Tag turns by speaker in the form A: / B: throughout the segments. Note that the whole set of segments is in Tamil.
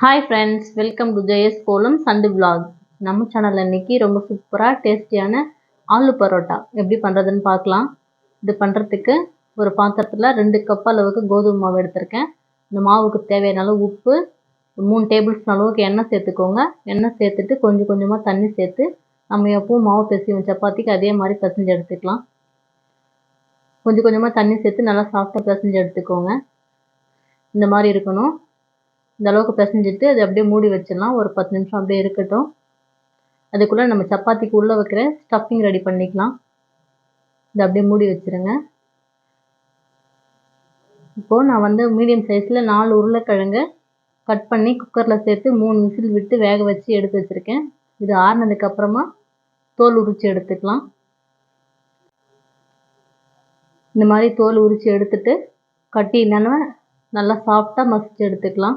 A: Hi friends welcome to Jaya's kolam சண்டு vlog. நம்ம சேனலில் இன்றைக்கி ரொம்ப சூப்பராக டேஸ்டியான ஆலு பரோட்டா. எப்படி பண்ணுறதுன்னு பார்க்கலாம். இது பண்ணுறதுக்கு ஒரு பாத்திரத்தில் ரெண்டு கப் அளவுக்கு கோதுமை மாவு எடுத்திருக்கேன். இந்த மாவுக்கு தேவையான அளவு உப்பு மூணு டேபிள் ஸ்பூன் அளவுக்கு எண்ணெய் சேர்த்துக்கோங்க. எண்ணெய் சேர்த்துட்டு கொஞ்சம் கொஞ்சமாக தண்ணி சேர்த்து நம்ம எப்பவும் மாவு பிசைவோம் சப்பாத்திக்கு அதே மாதிரி பிசைஞ்சு எடுத்துக்கலாம். கொஞ்சம் கொஞ்சமாக தண்ணி சேர்த்து நல்லா சாஃப்டாக பிசைஞ்சு எடுத்துக்கோங்க. இந்த மாதிரி இருக்கணும். இந்த அளவுக்கு பிசைஞ்சிட்டு அது அப்படியே மூடி வச்சிடலாம். ஒரு பத்து நிமிஷம் அப்படியே இருக்கட்டும். அதுக்குள்ளே நம்ம சப்பாத்திக்கு உள்ளே வைக்கிற ஸ்டஃபிங் ரெடி பண்ணிக்கலாம். இதை அப்படியே மூடி வச்சிருங்க. இப்போது நான் வந்து மீடியம் சைஸில் நாலு உருளைக்கிழங்கு கட் பண்ணி குக்கரில் சேர்த்து மூணு விசில் விட்டு வேக வச்சு எடுத்து வச்சுருக்கேன். இது ஆறுனதுக்கப்புறமா தோல் உரித்து எடுத்துக்கலாம். இந்த மாதிரி தோல் உரித்து எடுத்துட்டு கட்டி என்னென்ன நல்லா சாஃப்டாக மசிச்சு எடுத்துக்கலாம்.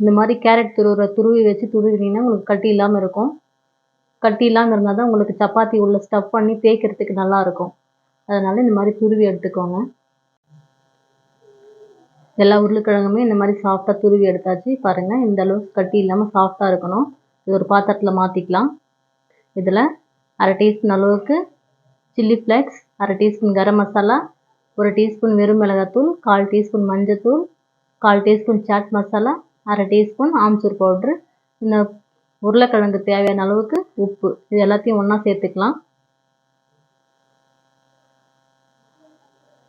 A: இந்த மாதிரி கேரட் துருவுற துருவி வச்சு துருவினீங்கன்னா உங்களுக்கு கட்டி இல்லாமல் இருக்கும். கட்டி இல்லாமல் இருந்தால் தான் உங்களுக்கு சப்பாத்தி உள்ள ஸ்டஃப் பண்ணி தேய்க்கிறதுக்கு நல்லாயிருக்கும் அதனால் இந்த மாதிரி துருவி எடுத்துக்கோங்க. எல்லா உருளைக்கிழங்குமே இந்த மாதிரி சாஃப்டாக துருவி எடுத்தாச்சு. பாருங்கள் இந்த அளவுக்கு கட்டி இல்லாமல் சாஃப்டாக இருக்கணும். இது ஒரு பாத்திரத்தில் மாற்றிக்கலாம் இதில் அரை டீஸ்பூன் அளவுக்கு சில்லி ஃப்ளேக்ஸ் அரை டீஸ்பூன் கரம் மசாலா ஒரு டீஸ்பூன் வெறும் மிளகாத்தூள் கால் டீஸ்பூன் மஞ்சத்தூள் கால் டீஸ்பூன் சாட் மசாலா அரை டீஸ்பூன் ஆம்ச்சூர் பவுட்ரு இந்த உருளைக்கிழங்கு தேவையான அளவுக்கு உப்பு. இது எல்லாத்தையும் ஒன்றா சேர்த்துக்கலாம்.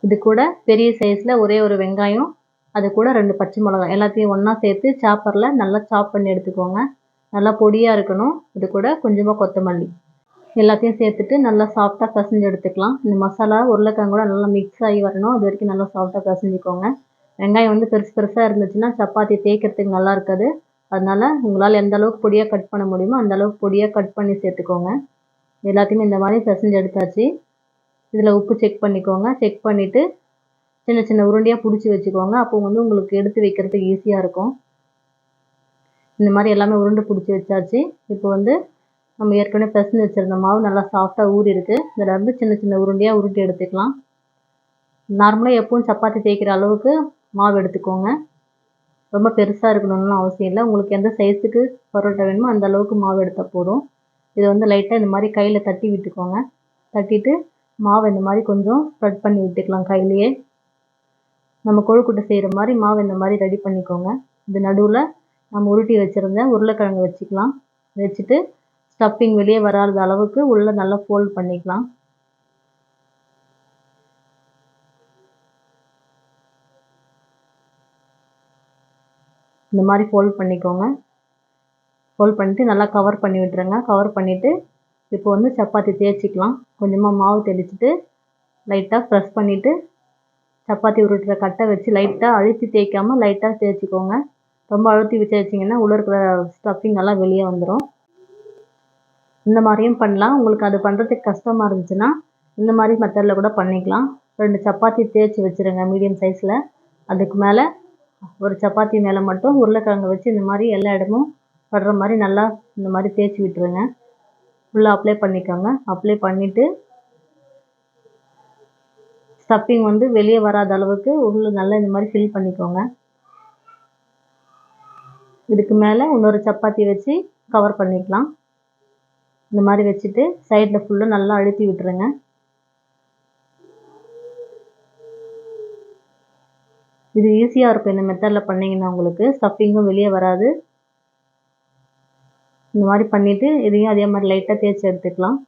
A: இது கூட பெரிய சைஸில் ஒரே ஒரு வெங்காயம் அது கூட ரெண்டு பச்சை மிளகாய். எல்லாத்தையும் ஒன்றா சேர்த்து சாப்பரில் நல்லா சாப் பண்ணி எடுத்துக்கோங்க. நல்லா பொடியாக இருக்கணும். இது கூட கொஞ்சமாக கொத்தமல்லி. எல்லாத்தையும் சேர்த்துட்டு நல்லா சாஃப்டாக பிசைஞ்சு எடுத்துக்கலாம். இந்த மசாலா உருளைக்கிழங்கு கூட நல்லா மிக்ஸ் ஆகி வரணும். அது வரைக்கும் நல்லா சாஃப்டாக பிசைஞ்சிக்கோங்க. வெங்காயம் வந்து பெருசு பெருசாக இருந்துச்சுன்னா சப்பாத்தி தேய்க்கிறதுக்கு நல்லா இருக்காது. அதனால் உங்களால் எந்த அளவுக்கு பொடியாக கட் பண்ண முடியுமோ அந்த அளவுக்கு பொடியாக கட் பண்ணி சேர்த்துக்கோங்க. எல்லாத்தையுமே இந்த மாதிரி பிசைஞ்சு எடுத்தாச்சு. இதில் உப்பு செக் பண்ணிக்கோங்க. செக் பண்ணிவிட்டு சின்ன சின்ன உருண்டையாக பிடிச்சி வச்சுக்கோங்க. அப்போ வந்து உங்களுக்கு எடுத்து வைக்கிறதுக்கு ஈஸியாக இருக்கும். இந்த மாதிரி எல்லாமே உருண்டை பிடிச்சி வச்சாச்சு. இப்போ வந்து நம்ம ஏற்கனவே பிசைஞ்சு வச்சுருந்த மாவு நல்லா சாஃப்டாக ஊறி இருக்குது இதில் வந்து சின்ன சின்ன உருண்டையாக உருட்டி எடுத்துக்கலாம். நார்மலாக எப்பவும் சப்பாத்தி தேய்க்கிற அளவுக்கு மாவு எடுத்துக்கோங்க. ரொம்ப பெருசாக இருக்கணும்னு அவசியம் இல்லை. உங்களுக்கு எந்த சைஸுக்கு பரோட்டா வேணுமோ அந்த அளவுக்கு மாவு எடுத்தால் போதும். இதை வந்து லைட்டாக இந்த மாதிரி கையில் தட்டி விட்டுக்கோங்க. தட்டிட்டு மாவு இந்த மாதிரி கொஞ்சம் ஸ்ப்ரெட் பண்ணி விட்டுக்கலாம் கையிலேயே. நம்ம கொழுக்கட்டை செய்கிற மாதிரி மாவு இந்த மாதிரி ரெடி பண்ணிக்கோங்க. இது நடுவில் நம்ம உருட்டி வச்சுருந்தேன் உருளைக்கிழங்கு வச்சுக்கலாம். வச்சுட்டு ஸ்டப்பிங் வெளியே வராத அளவுக்கு உள்ளே நல்லா ஃபோல்ட் பண்ணிக்கலாம். இந்த மாதிரி ஃபோல்ட் பண்ணிக்கோங்க. ஃபோல்ட் பண்ணிவிட்டு நல்லா கவர் பண்ணி விட்டுருங்க. கவர் பண்ணிவிட்டு இப்போ வந்து சப்பாத்தி தேய்ச்சிக்கலாம். கொஞ்சமாக மாவு தெளிச்சுட்டு லைட்டாக ப்ரெஸ் பண்ணிவிட்டு சப்பாத்தி உருட்டுற கட்டை வச்சு லைட்டாக அழுத்தி தேய்க்காமல் லைட்டாக தேய்ச்சிக்கோங்க. ரொம்ப அழுத்தி தேய்ச்சிங்கன்னா உள்ளே இருக்கிற ஸ்டஃபிங் எல்லாம் வெளியே வந்துடும் இந்த மாதிரியும் பண்ணலாம். உங்களுக்கு அது பண்ணுறதுக்கு கஷ்டமாக இருந்துச்சுன்னா இந்த மாதிரி மெத்தடில் கூட பண்ணிக்கலாம். ரெண்டு சப்பாத்தி தேய்ச்சி வச்சுருங்க. மீடியம் சைஸில் அதுக்கு மேலே ஒரு சப்பாத்தி மேலே மட்டும் உருளைக்கிழங்கு வச்சு இந்த மாதிரி எல்லா இடமும் படுற மாதிரி நல்லா இந்த மாதிரி தேய்ச்சி விட்டுருங்க. ஃபுல்லாக அப்ளை பண்ணிக்கோங்க. அப்ளை பண்ணிவிட்டு ஸ்டப்பிங் வந்து வெளியே வராத அளவுக்கு உள்ள நல்லா இந்த மாதிரி ஃபில் பண்ணிக்கோங்க. இதுக்கு மேலே இன்னொரு சப்பாத்தி வச்சு கவர் பண்ணிக்கலாம். இந்த மாதிரி வச்சுட்டு சைடில் ஃபுல்லாக நல்லா அழுத்தி விட்டுருங்க. இது ஈஸியாக இருக்கும். இந்த மெத்தடில் பண்ணிங்கன்னா உங்களுக்கு ஸ்டஃபிங்கும் வெளியே வராது. இந்த மாதிரி பண்ணிவிட்டு இதையும் அதே மாதிரி லைட்டாக தேய்ச்சி எடுத்துக்கலாம்.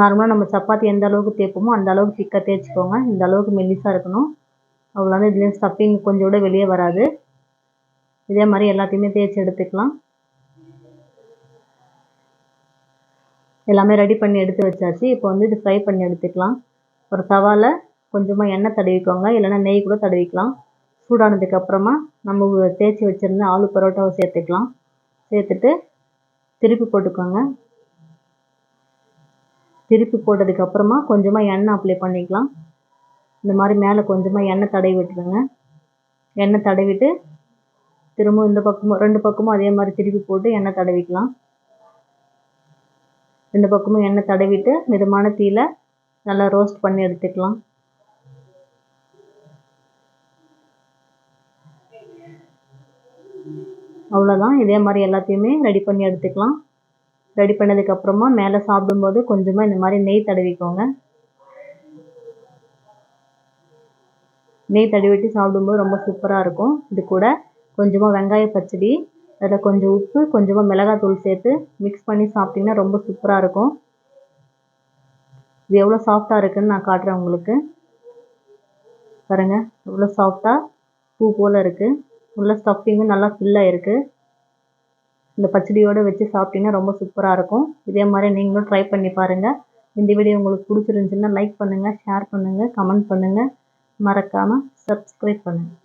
A: நார்மலாக நம்ம சப்பாத்தி எந்த அளவுக்கு தேய்ப்போமோ அந்த அளவுக்கு திக்காக தேய்ச்சிக்கோங்க. இந்த அளவுக்கு மெல்லிசாக இருக்கணும். அவ்வளோதான் இதுலேயும் ஸ்டஃபிங் கொஞ்சம் கூட வெளியே வராது. இதே மாதிரி எல்லாத்தையுமே தேய்ச்சி எடுத்துக்கலாம். எல்லாமே ரெடி பண்ணி எடுத்து வச்சாச்சு. இப்போ வந்து இது ஃப்ரை பண்ணி எடுத்துக்கலாம். ஒரு தவாவில் கொஞ்சமாக எண்ணெய் தடவிக்கோங்க. இல்லைன்னா நெய் கூட தடவிக்கலாம். சூடானதுக்கு அப்புறமா நம்ம தேய்ச்சி வச்சுருந்த ஆலு பரோட்டாவை சேர்த்துக்கலாம். சேர்த்துட்டு திருப்பி போட்டுக்கோங்க. திருப்பி போட்டதுக்கப்புறமா கொஞ்சமாக எண்ணெய் அப்ளை பண்ணிக்கலாம். இந்த மாதிரி மேலே கொஞ்சமாக எண்ணெய் தடவி விட்டுருங்க. எண்ணெய் தடவிட்டு திரும்பவும் இந்த பக்கமும் ரெண்டு பக்கமும் அதே மாதிரி திருப்பி போட்டு எண்ணெய் தடவிக்கலாம். ரெண்டு பக்கமும் எண்ணெய் தடவிட்டு மிதமான தீயில் நல்லா ரோஸ்ட் பண்ணி எடுத்துக்கலாம். அவ்வளோதான் இதே மாதிரி எல்லாத்தையுமே ரெடி பண்ணி எடுத்துக்கலாம். ரெடி பண்ணதுக்கப்புறமா மேலே சாப்பிடும்போது கொஞ்சமாக இந்த மாதிரி நெய் தடவிக்கோங்க. நெய் தடவிட்டு சாப்பிடும்போது ரொம்ப சூப்பராக இருக்கும். இது கூட கொஞ்சமாக வெங்காய பச்சடி அதில் கொஞ்சம் உப்பு கொஞ்சமாக மிளகாத்தூள் சேர்த்து மிக்ஸ் பண்ணி சாப்பிட்டிங்கன்னா ரொம்ப சூப்பராக இருக்கும். இது எவ்வளோ சாஃப்டாக இருக்குதுன்னு நான் காட்டுறேன் உங்களுக்கு. பாருங்கள் எவ்வளோ சாஃப்டாக பூ போல் இருக்குது உள்ள ஸ்டஃபிங்கும் நல்லா ஃபில்லாக இருக்குது இந்த பச்சடியோடு வச்சு சாப்பிட்டிங்கன்னா ரொம்ப சூப்பராக இருக்கும். இதே மாதிரி நீங்களும் ட்ரை பண்ணி பாருங்கள் இந்த வீடியோ உங்களுக்கு பிடிச்சிருந்துச்சுன்னா லைக் பண்ணுங்கள் ஷேர் பண்ணுங்கள் கமெண்ட் பண்ணுங்கள் மறக்காமல் சப்ஸ்கிரைப் பண்ணுங்கள்